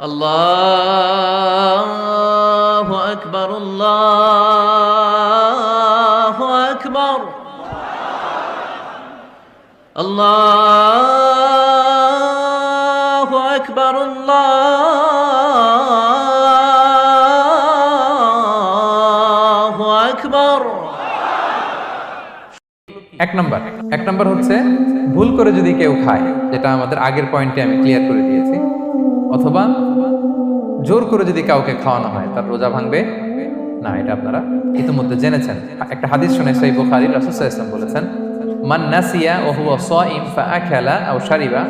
আল্লাহ أكبر الله أكبر আল্লাহ أكبر الله أكبر এক নম্বর এক নম্বর হচ্ছে ভুল করে যদি কেউ খায়, যেটা আমাদের আগের পয়েন্টে আমি ক্লিয়ার করে দিয়েছি, অথবা জোর করে যদি কাউকে খাওয়ানো হয়, তার রোজা ভাঙবে না, এটা আপনারা ইতিমধ্যে জেনেছেন। একটা হাদিস শুনে সেই বুখারী, রাসূল বলেছেন, মান নাসিয়া ও হুয়া সাইম ফাআকালা আও শারিবা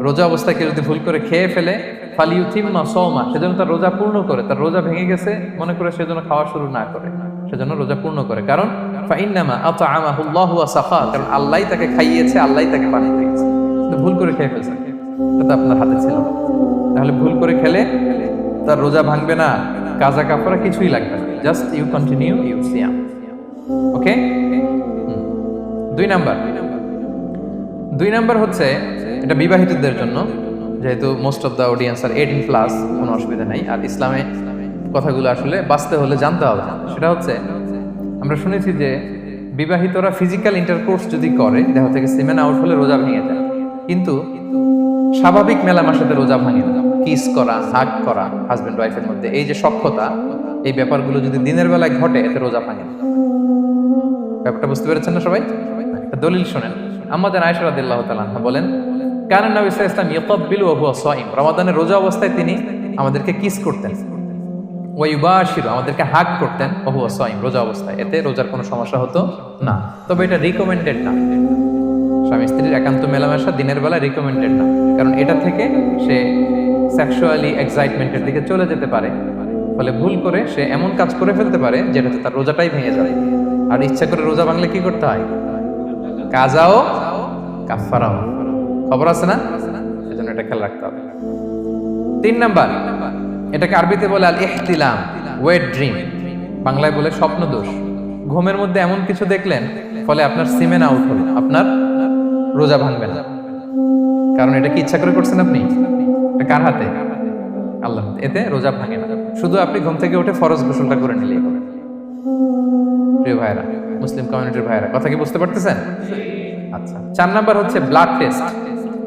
রোজা অবস্থায় কেউ যদি ভুল করে খেয়ে ফেলে ফালিউথিম্মা সওমা সেজন্য তার রোজা পূর্ণ করে। তার রোজা ভেঙে গেছে, মনে করে সেজন্য খাওয়া শুরু না করে, সেজন্য রোজা পূর্ণ করে। কারণ, ফাইন্নামা আতআমাহুল্লাহু ওয়া সাফা কারণ আল্লাহই তাকে খাইয়েছে, আল্লাহই তাকে পানি দিয়েছে। তো ভুল করে খেয়ে ফেলছে। এটা আপনার হাতে ছিল তাহলে ভুল করে খেলে তার রোজা ভাঙবে না, কাজা কাপড়া কিছুই লাগবে না। জাস্ট ইউ কন্টিনিউ ইউ সিয়াম ওকে দুই নাম্বার। দুই নাম্বার হচ্ছে, এটা বিবাহিতদের জন্য, যেহেতু most of the audience are eighteen plus কোনো অসুবিধা নেই। আর ইসলামে কথাগুলো আসলে বাঁচতে হলে জানতে হবে। সেটা হচ্ছে, আমরা শুনেছি যে বিবাহিতরা ফিজিক্যাল ইন্টারকোর্স যদি করে দেহ থেকে সিমেন আউট হলে রোজা ভেঙে যায়। কিন্তু স্বাভাবিক মেলামেশাতে রোজা ভাঙে না। কিস করা, হাগ করা হাজব্যান্ড ওয়াইফের মধ্যে। এই যে সক্ষতা এই ব্যাপারগুলো যদি দিনের বেলায় ঘটে, এতে রোজা ভাঙে ব্যাপারটা বুঝতে পেরেছেন না সবাই? দলিল শোনেন। আমাদের আয়েশা রাদিয়াল্লাহু তাআলা আনহা বলেন কারণ নবী ইসলাম ওয়া হুয়া সাইম রমাদানের রোজা অবস্থায় তিনি আমাদেরকে কিস করতেন। ওয়া ইউবাশিরু, আমাদেরকে হাগ করতেন, ওয়া হুয়া সাইম রোজা অবস্থায়। এতে রোজার কোনো সমস্যা হতো না। তবে এটা রিকমেন্ডেড না। স্বামী স্ত্রীর একান্ত মেলামেশা দিনের বেলা রিকমেন্ডেড না। কারণ এটা থেকে সে সেক্সুয়ালি এক্সাইটমেন্টের দিকে চলে যেতে পারে। ফলে ভুল করে সে এমন কাজ করে ফেলতে পারে, যেটাতে তার রোজাটাই ভেঙে যায়। আর ইচ্ছা করে রোজা ভাঙলে কি করতে হয়? কাজাও কাফারাও খবর আছে না? সেজন্য এটা খেয়াল রাখতে হবে। তিন নাম্বার, এটাকে আরবিতে বলে আল ইহতিলাম ওয়েট ড্রিম বাংলায় বলে স্বপ্ন দোষ ঘুমের মধ্যে এমন কিছু দেখলেন, ফলে আপনার সিমেন আউট হলো, আপনার রোজা ভাঙবে না। কারণ এটা কি ইচ্ছা করে করছেন আপনি? কার হাতে? আল্লাহ এতে রোজা ভাঙে না। শুধু আপনি ঘুম থেকে উঠে ফরজ গোসলটা করে হবে। প্রিয় ভাইরা মুসলিম কমিউনিটির ভাইরা কথা কি বুঝতে পারতেছেন? আচ্ছা চার নাম্বার হচ্ছে ব্লাড টেস্ট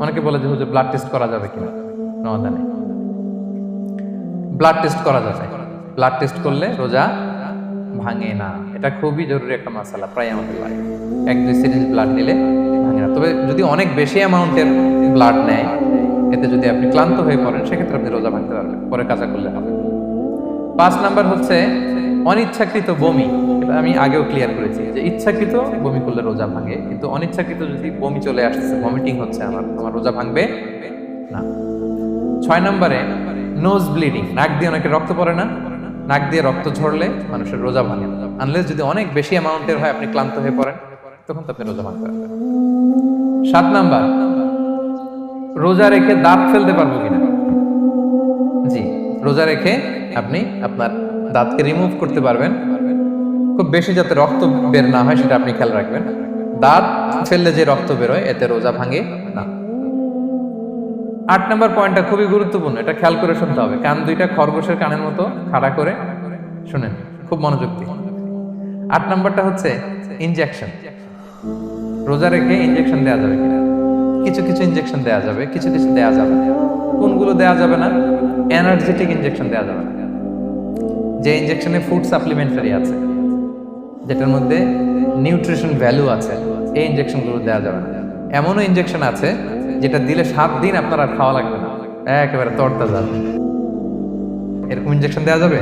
অনেকে বলে যে, হুজুর ব্লাড টেস্ট করা যাবে কিনা? রমাদানে। ব্লাড টেস্ট করা যাবে। ব্লাড টেস্ট করলে রোজা ভাঙে না। এটা খুবই জরুরি একটা মশালা প্রায় আমাদের লাগে এক দুই সিরিজ ব্লাড নিলে ভাঙে না। তবে যদি অনেক বেশি অ্যামাউন্টের ব্লাড নেয় এতে যদি আপনি ক্লান্ত হয়ে পড়েন, সেক্ষেত্রে আপনি রোজা ভাঙতে পারবেন। পরে কাজা করলে হবে। পাঁচ নাম্বার হচ্ছে অনিচ্ছাকৃত বমি। এটা আমি আগেও ক্লিয়ার করেছি যে ইচ্ছাকৃত বমি করলে রোজা ভাঙে, কিন্তু অনিচ্ছাকৃত যদি বমি চলে আসতেছে ভমিটিং হচ্ছে আমার আমার রোজা ভাঙবে না। ছয় নম্বরে নোজ ব্লিডিং নাক দিয়ে অনেকে রক্ত পড়ে না। নাক দিয়ে রক্ত ঝরলে মানুষের রোজা ভাঙে না। আনলেস যদি অনেক বেশি অ্যামাউন্টের হয়, আপনি ক্লান্ত হয়ে পড়েন, তখন তো আপনি রোজা ভাঙতে পারবেন। সাত নাম্বার রোজা রেখে দাঁত ফেলতে পারব কিনা? জি, রোজা রেখে আপনি আপনার দাঁতকে রিমুভ করতে পারবেন। খুব বেশি যাতে রক্ত বের না হয়, সেটা আপনি খেয়াল রাখবেন। দাঁত ফেললে যে রক্ত বেরোয়, এতে রোজা ভাঙে না। আট নম্বর পয়েন্টটা খুবই গুরুত্বপূর্ণ, এটা খেয়াল করে শুনতে হবে। কান দুইটা খরগোশের কানের মতো খাড়া করে, শুনেন, খুব মনোযোগ দিন আট নম্বরটা হচ্ছে ইনজেকশন রোজা রেখে ইনজেকশন দেওয়া যাবে কিনা? কিছু কিছু ইনজেকশন দেওয়া যাবে, কিছু কিছু দেওয়া যাবে না। কোনগুলো দেওয়া যাবে না? এনার্জেটিক ইনজেকশন দেওয়া যাবে না। যে ইনজেকশনে ফুড সাপ্লিমেন্টারি আছে, যেটার মধ্যে নিউট্রিশন ভ্যালু আছে, এই ইনজেকশনগুলো দেওয়া যাবে না। এমনও ইনজেকশন আছে, যেটা দিলে সাত দিন আপনার আর খাওয়া লাগবে না। একেবারে তরতা যাবে এরকম ইনজেকশন দেওয়া যাবে?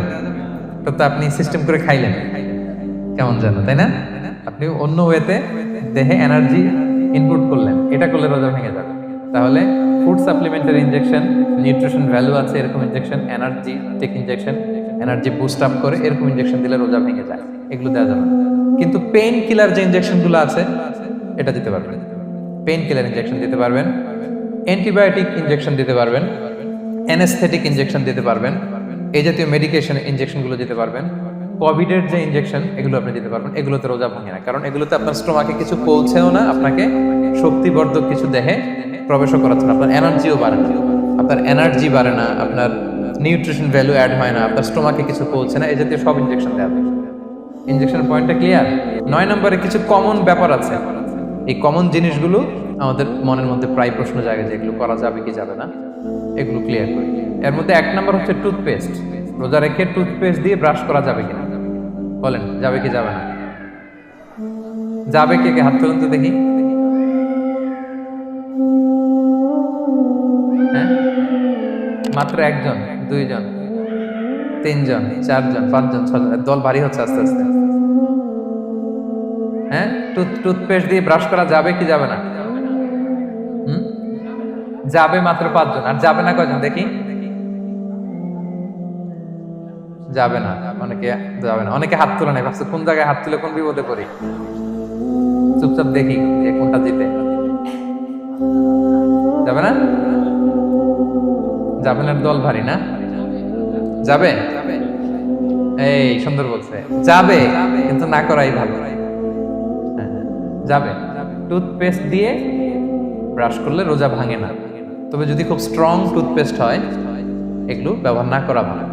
তো আপনি সিস্টেম করে খাইলেন। কেমন যেন, তাই না? আপনি অন্য ওয়েতে দেহে এনার্জি ইনপুট করলেন, এটা করলে রোজা ভেঙে যাবে। তাহলে food supplementary injection nutrition value আছে, এরকম injection energy take injection energy boost up করে এরকম ইনজেকশন দিলে রোজা ভেঙে যায়, এগুলো দেওয়া যাবে কিন্তু পেইন কিলার যে ইনজেকশনগুলো আছে, এটা দিতে পারবেন। পেইন কিলার ইনজেকশন দিতে পারবেন অ্যান্টিবায়োটিক ইনজেকশন দিতে পারবেন অ্যানেস্থেটিক ইনজেকশন দিতে পারবেন, এই জাতীয় মেডিকেশন ইনজেকশনগুলো দিতে পারবেন কোভিডের যে ইনজেকশন এগুলো আপনি দিতে পারবেন। এগুলোতে রোজা ভাঙে না। কারণ এগুলোতে আপনার স্টোমাকে কিছু পৌঁছেও না, আপনাকে শক্তিবর্ধক কিছু দেহে প্রবেশও করাচ্ছে না। আপনার এনার্জিও বাড়ে না। আপনার এনার্জি বাড়ে না, আপনার নিউট্রিশন ভ্যালু অ্যাড হয় না, আপনার স্টোমাকে কিছু পৌঁছে না, এই জাতীয় সব ইনজেকশন দেওয়া হবে ইনজেকশন পয়েন্টটা ক্লিয়ার নয় নম্বরে কিছু কমন ব্যাপার আছে। এই কমন জিনিসগুলো আমাদের মনের মধ্যে প্রায় প্রশ্ন জাগে যে এগুলো করা যাবে কি যাবে না। এগুলো ক্লিয়ার করি এর মধ্যে এক নম্বর হচ্ছে টুথপেস্ট রোজা রেখে টুথপেস্ট দিয়ে ব্রাশ করা যাবে কিনা? বলেন, যাবে কি যাবে না? যাবে কে কে? হাত তুলুন তো দেখি। হ্যাঁ? মাত্র একজন, দুইজন, তিনজন, চারজন, পাঁচজন ছজন দল ভারী হচ্ছে আস্তে আস্তে। হ্যাঁ? টুথ, টুথপেস্ট দিয়ে ব্রাশ করা যাবে কি যাবে না? যাবে মাত্র পাঁচজন, আর যাবে না কয়জন? দেখি। যাবে না। অনেকে যাবে না। অনেকে হাত তুলে নেই ভাবছে, কোন জায়গায় হাত তুলে কোন বিপদে পড়ি? চুপচাপ দেখি কোনটা জিতে। যাবে না? না, দল ভারী না? যাবে? এই, সুন্দর বলছে। যাবে, কিন্তু না করাই ভালো। যাবে। টুথপেস্ট দিয়ে ব্রাশ করলে রোজা ভাঙে না। তবে যদি খুব স্ট্রং টুথপেস্ট হয়, এগুলো ব্যবহার না করা ভালো।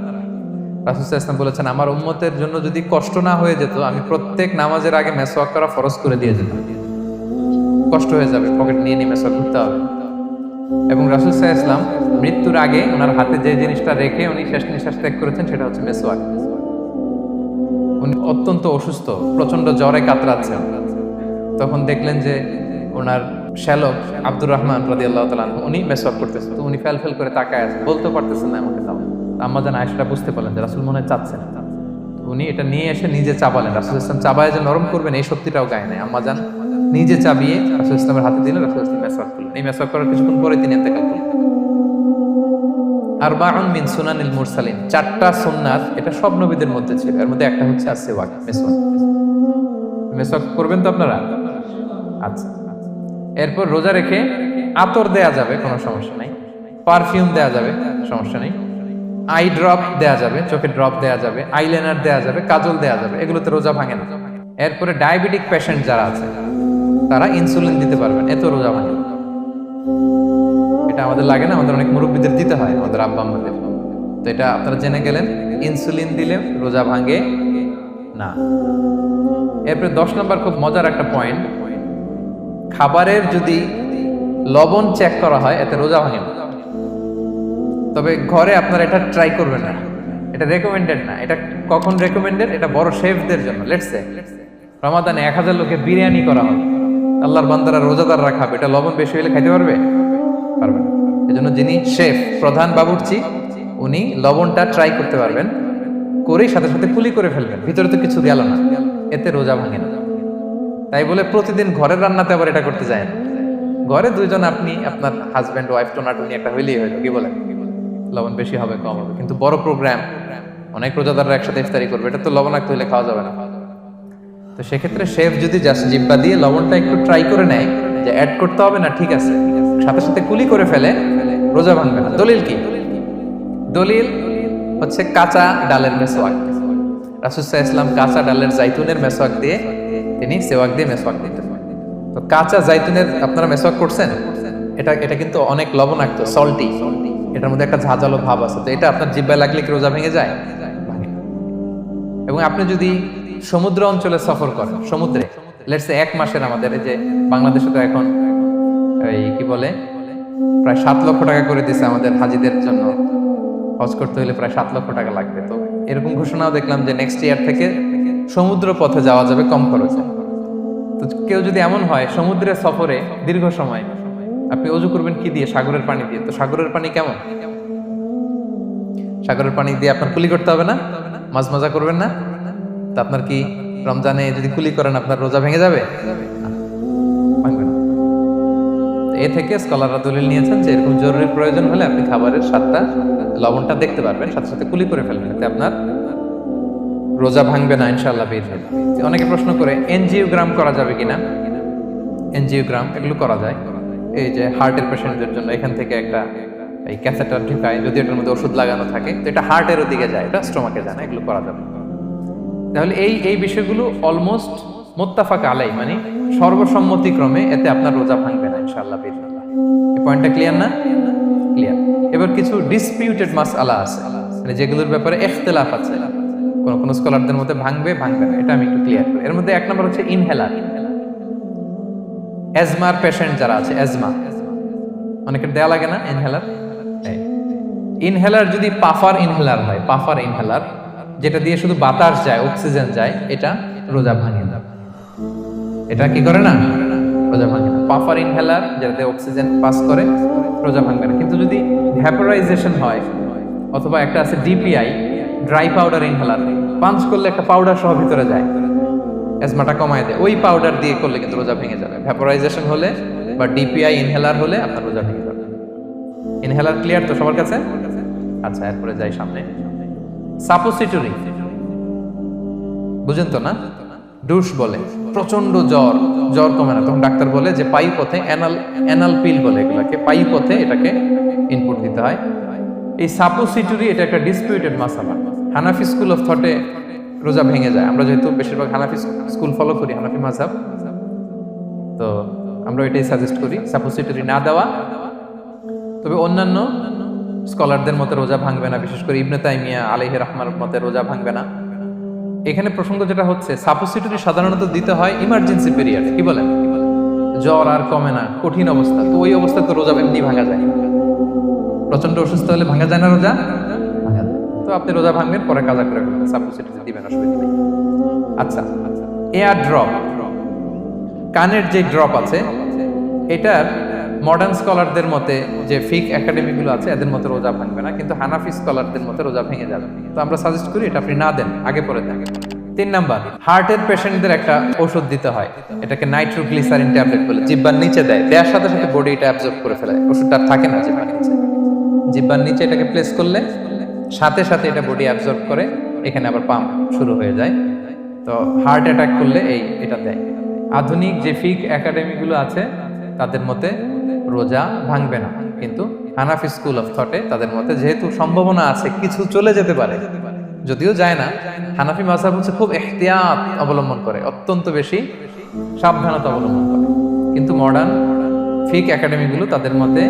ইসলাম বলেছেন, আমার উম্মতের জন্য যদি কষ্ট না হয়ে যেত, আমি প্রত্যেক নামাজের আগে মেসওয়াক করা ফরজ করে দিয়ে যেতাম। কষ্ট হয়ে যাবে, পকেট নিয়ে নিয়ে মেসওয়াক করতে হবে। এবং রাসুল সাহা ইসলাম মৃত্যুর আগে ওনার হাতে যে জিনিসটা রেখে উনি শেষ নিঃশ্বাস ত্যাগ করেছেন, সেটা হচ্ছে মেসওয়াক। উনি অত্যন্ত অসুস্থ প্রচণ্ড জ্বরে কাতরাচ্ছেন তখন দেখলেন যে ওনার শ্যালক আব্দুর রহমান রাদি আল্লাহ তালান উনি মেসওয়াক করতেছেন তো উনি ফেল ফেল করে তাকায় আছে, বলতে পারতেছেন না আমাকে তাও। আম্মা যেন আয়সাটা বুঝতে পারলেন যে রাসুল মনে চাচ্ছেন তো উনি এটা নিয়ে এসে নিজে চাপালেন। রাসুল ইসলাম চাবায় যে নরম করবেন, এই শক্তিটাও গায়ে নাই। আম্মা যান নিজে চাবিয়ে রাসুল ইসলামের হাতে দিলেন, রাসুল ইসলাম মেসওয়াক করলেন। এই মেসওয়াক করার কিছুক্ষণ পরে তিনি এতেকাল করলেন। আর বাউন মিন সুনানিল মুরসালিন। চারটা সুন্নাত এটা সব নবীদের মধ্যে ছিল। এর মধ্যে একটা হচ্ছে আসেওয়াক মেসওয়াক। মেসওয়াক করবেন তো আপনারা? আচ্ছা। এরপর রোজা রেখে আতর দেয়া যাবে, কোনো সমস্যা নাই। পারফিউম দেয়া যাবে, সমস্যা নেই। আই ড্রপ দেয়া যাবে, চোখে ড্রপ দেয়া যাবে আইলাইনার দেয়া যাবে, কাজল দেয়া যাবে, এগুলোতে রোজা ভাঙে না। এরপরে ডায়াবেটিক পেশেন্ট যারা আছে, তারা ইনসুলিন দিতে পারবেন, এত রোজা ভাঙে। এটা আমাদের লাগে না, আমাদের অনেক মুরব্বীদের দিতে হয়, আমাদের আব্বা আম্মাদের। তো এটা আপনারা জেনে গেলেন ইনসুলিন দিলে রোজা ভাঙে না। এরপরে দশ নম্বর খুব মজার একটা পয়েন্ট খাবারের যদি লবণ চেক করা হয়, এতে রোজা ভাঙে না। তবে ঘরে আপনারা এটা ট্রাই করবেন না। এটা রেকমেন্ডেড না। এটা কখন রেকমেন্ডেড এটা বড় শেফদের জন্য। লেটসে রমাদানে এক হাজার লোকে বিরিয়ানি করা হবে। আল্লাহর বান্দারা রোজাদাররা খাবে এটা লবণ বেশি হলে খাইতে পারবে? পারবে এজন্য যিনি শেফ প্রধান বাবুর্চি, উনি লবণটা ট্রাই করতে পারবেন। করেই সাথে সাথে কুলি করে ফেলবেন। ভিতরে তো কিছু গেল না। এতে রোজা ভাঙে না। তাই বলে প্রতিদিন ঘরের রান্নাতে আবার এটা করতে যায় না। ঘরে দুইজন আপনি, আপনার হাজব্যান্ড ওয়াইফ টোনাটুনি একটা হইলেই হইল কি বলেন? লবণ বেশি হবে, কম হবে। কিন্তু বড় প্রোগ্রাম অনেক রোজাদাররা একসাথে ইফতারি করবে, এটা তো লবণাক্ত হইলে খাওয়া যাবে না। তো সেক্ষেত্রে শেফ যদি জাস্ট জিব্বা দিয়ে লবণটা একটু ট্রাই করে নেয়, যে অ্যাড করতে হবে না, ঠিক আছে। সাথে সাথে কুলি করে ফেলে, রোজা ভাঙবে না। দলিল কি? দলিল হচ্ছে কাঁচা ডালের মেসোয়াক। রাসুসাহ ইসলাম কাঁচা ডালের জাইতুনের মেসোয়াক দিয়ে, তিনি সেওয়াক দিয়ে মেসোয়াক দিতেন। তো কাঁচা জাইতুনের আপনারা মেসোয়াক করছেন? এটা এটা কিন্তু অনেক লবণাক্ত সল্টি এটার মধ্যে একটা ঝাঁঝালো ভাব আছে। তো এটা আপনার জিব্বায় লাগলে কি রোজা ভেঙে যায়? এবং আপনি যদি সমুদ্র অঞ্চলে সফর করেন, সমুদ্রে লেটস এক মাসের আমাদের, এই যে বাংলাদেশে তো এখন এই কি বলে, প্রায় সাত লক্ষ টাকা করে দিছে আমাদের হাজিদের জন্য। হজ করতে হলে প্রায় সাত লক্ষ টাকা লাগবে। তো এরকম ঘোষণাও দেখলাম যে নেক্সট ইয়ার থেকে সমুদ্র পথে যাওয়া যাবে কম খরচে। তো কেউ যদি এমন হয়, সমুদ্রের সফরে দীর্ঘ সময় আপনি অজু করবেন কি দিয়ে? সাগরের পানি দিয়ে। তো সাগরের পানি কেমন? সাগরের পানি দিয়ে আপনার কুলি করতে হবে না? মাছ মজা করবেন না? তা আপনার কি রমজানে যদি কুলি করেন, আপনার রোজা ভেঙে যাবে? এ থেকে স্কলাররা দলিল নিয়েছেন যে এরকম জরুরি প্রয়োজন হলে আপনি খাবারের স্বাদটা, লবণটা দেখতে পারবেন, সাথে সাথে কুলি করে ফেলবেন এতে আপনার রোজা ভাঙবে না, ইনশাআল্লাহ, বের অনেকে প্রশ্ন করে, এনজিও গ্রাম করা যাবে কিনা? এনজিও গ্রাম, এগুলো করা যায়। এই যে হার্টের পেশেন্টদের জন্য এখান থেকে একটা এই ক্যাথেটার ঢুকায়, যদি এটার মধ্যে ওষুধ লাগানো থাকে। তো এটা হার্টের ওদিকে যায়, এটা স্টোমাকে যায় না, এগুলো করা যাবে তাহলে এই এই বিষয়গুলো অলমোস্ট মোত্তাফাক আলাই মানে সর্বসম্মতিক্রমে এতে আপনার রোজা ভাঙবে না, ইনশাআল্লাহ, বিল্লাহ। এই পয়েন্টটা ক্লিয়ার না? ক্লিয়ার এবার কিছু ডিসপিউটেড মাস আলা আছে মানে যেগুলোর ব্যাপারে এখতেলাফ আছে। কোন কোন স্কলারদের মধ্যে ভাঙবে ভাঙবে না, এটা আমি একটু ক্লিয়ার করি। এর মধ্যে এক নম্বর হচ্ছে ইনহেলার অ্যাজমার পেশেন্ট যারা আছে অ্যাজমা অনেকের দেয়া লাগে না ইনহেলার ইনহেলার যদি পাফার ইনহেলার হয়, পাফার ইনহেলার যেটা দিয়ে শুধু বাতাস যায় অক্সিজেন যায়, এটা রোজা ভাঙে না এটা কি করে না? রোজা ভাঙে না। পাফার ইনহেলার যেটাতে অক্সিজেন পাস করে, রোজা ভাঙবে না। কিন্তু যদি ভ্যাপোরাইজেশন হয়, অথবা একটা আছে DPI dry powder inhaler punch করলে একটা পাউডার সহ ভিতরে যায়। অ্যাজমাটা কমায় দেয়। ওই পাউডার দিয়ে করলে কিন্তু রোজা ভেঙে যাবে। ভ্যাপোরাইজেশন হলে বা ডিপিআই ইনহেলার হলে আপনার রোজা ভেঙে যাবে। ইনহেলার ক্লিয়ার তো সবার কাছে? আচ্ছা এরপরে যাই সামনে। সাপোসিটরি বুঝেন তো না? ডুস বলে প্রচণ্ড জ্বর। জ্বর কমে না। তখন ডাক্তার বলে যে পাই পথে অ্যানাল অ্যানাল পিল বলে এগুলাকে। পাই পথে এটাকে ইনপুট দিতে হয়। এই সাপোসিটরি এটা একটা ডিসপিউটেড মাসালা হানাফি স্কুল অফ থটে রোজা ভেঙে যায়। আমরা যেহেতু বেশিরভাগ হানাফি স্কুল ফলো করি, হানাফি মাঝাব তো আমরা এটাই সাজেস্ট করি সাপোসিটরি না দেওয়া, তবে অন্যান্য স্কলারদের মতে রোজা ভাঙবে না। বিশেষ করে ইবনে তাইমিয়া আলাইহি রহমার মতে রোজা ভাঙবে না। এখানে প্রসঙ্গ যেটা হচ্ছে সাপোসিটরি সাধারণত দিতে হয় ইমার্জেন্সি পিরিয়ড কি বলেন? জ্বর আর কমে না, কঠিন অবস্থা। তো ওই অবস্থায় তো রোজা এমনি ভাঙা যায়। প্রচণ্ড অসুস্থ হলে ভাঙা যায় না রোজা? তো আপনি রোজা ভাঙবেন পরে কাজা করে ফেলবেন সাপোসিটরি দিবেন, অসুবিধা নেই। আচ্ছা এয়ার ড্রপ। কানের যে ড্রপ আছে, এটার মডার্ন স্কলারদের মতে যে ফিক একাডেমিগুলো আছে, এদের মতে রোজা ভাঙবে না, কিন্তু হানাফি স্কলারদের মতে রোজা ভেঙে যাবে। তো আমরা সাজেস্ট করি এটা আপনি না দেন, আগে পরে দেন। তিন নাম্বার হার্টের পেশেন্টদের একটা ওষুধ দিতে হয়। এটাকে নাইট্রোগ্লিসারিন ট্যাবলেট বলে। জিব্বার নিচে দেয়, দেওয়ার সাথে সাথে বডি এটা অ্যাবজর্ব করে ফেলে। ওষুধটা থাকে না, জিব্বার নিচে। জিব্বার নিচে এটাকে প্লেস করলে সাথে সাথে এটা বডি অ্যাবজর্ব করে, এখানে আবার পাম্প শুরু হয়ে যায়। তো হার্ট অ্যাটাক করলে এই, এটা দেয়। আধুনিক যে ফিক একাডেমিগুলো আছে, তাদের মতে রোজা ভাঙবে না। কিন্তু হানাফি স্কুল অফ থটে তাদের মতে যেহেতু সম্ভাবনা আছে, কিছু চলে যেতে পারে। যদিও যায় না হানাফি মাসাব হচ্ছে খুব এহতিয়াত অবলম্বন করে, অত্যন্ত বেশি সাবধানতা অবলম্বন করে। কিন্তু মডার্ন ফিক একাডেমিগুলো তাদের মতে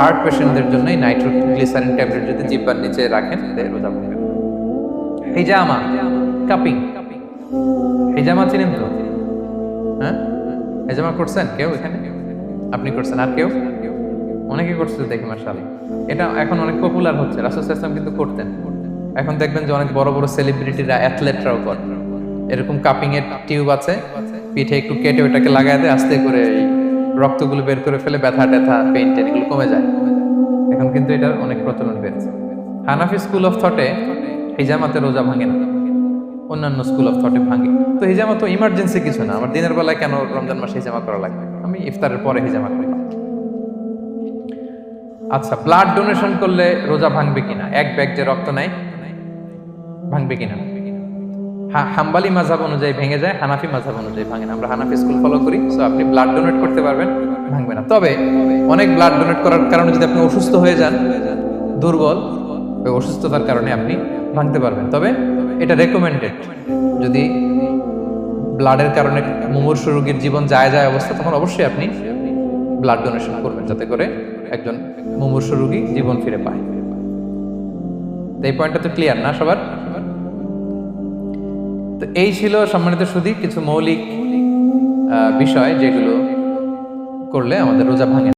হার্ট পেশেন্টদের জন্য এই নাইট্রোগ্লিসারিন ট্যাবলেট যদি জিব্বার নিচে রাখেন রোজা না। হিজামা কাপিং হিজামা চিনেন তো? হ্যাঁ? হিজামা করছেন কেউ এখানে? আপনি করছেন, আর কেউ? অনেকে করছে দেখি মার্শাল এটা এখন অনেক পপুলার হচ্ছে, রাসুল ইসলাম কিন্তু করতেন। এখন দেখবেন যে অনেক বড় বড় সেলিব্রিটিরা অ্যাথলেটরাও করে। এরকম কাপিং এর টিউব আছে, পিঠে একটু কেটে ওটাকে লাগায় দেয়, আস্তে করে রক্তগুলো বের করে ফেলে ব্যথা, ট্যাথা পেইন টেন এগুলো কমে যায়। এখন কিন্তু এটার অনেক প্রচলন বেড়েছে। হানাফি স্কুল অফ থটে হিজামাতে রোজা ভাঙে না। অন্যান্য স্কুল অফ থটে ভাঙে। তো হিজামা তো ইমার্জেন্সি কিছু না। আমার দিনের বেলায় কেন রমজান মাসে হিজামা করা লাগবে? আমি ইফতারের পরে হিজামা করি। আচ্ছা ব্লাড ডোনেশন করলে রোজা ভাঙবে কিনা? এক ব্যাগ যে রক্ত নেয়, ভাঙবে কিনা? হাম্বালি মাঝাব অনুযায়ী ভেঙে যায়, হানাফি মাঝাব অনুযায়ী ভাঙে না। আমরা হানাফি স্কুল ফলো করি সো আপনি ব্লাড ডোনেট করতে পারবেন, ভাঙবে না। তবে অনেক ব্লাড ডোনেট করার কারণে যদি আপনি অসুস্থ হয়ে যান, দুর্বল, ওই অসুস্থতার কারণে আপনি ভাঙতে পারবেন। তবে এটা রেকমেন্ডেড যদি ব্লাডের কারণে মুমূর্ষ রোগীর জীবন যায় যায় অবস্থা, তখন অবশ্যই আপনি ব্লাড ডোনেশন করবেন, যাতে করে একজন মুমূর্ষ রোগী জীবন ফিরে পায়। এই পয়েন্টটা তো ক্লিয়ার না সবার? তো এই ছিল সম্মানিত সুদী কিছু মৌলিক বিষয় যেগুলো করলে আমাদের রোজা ভাঙে।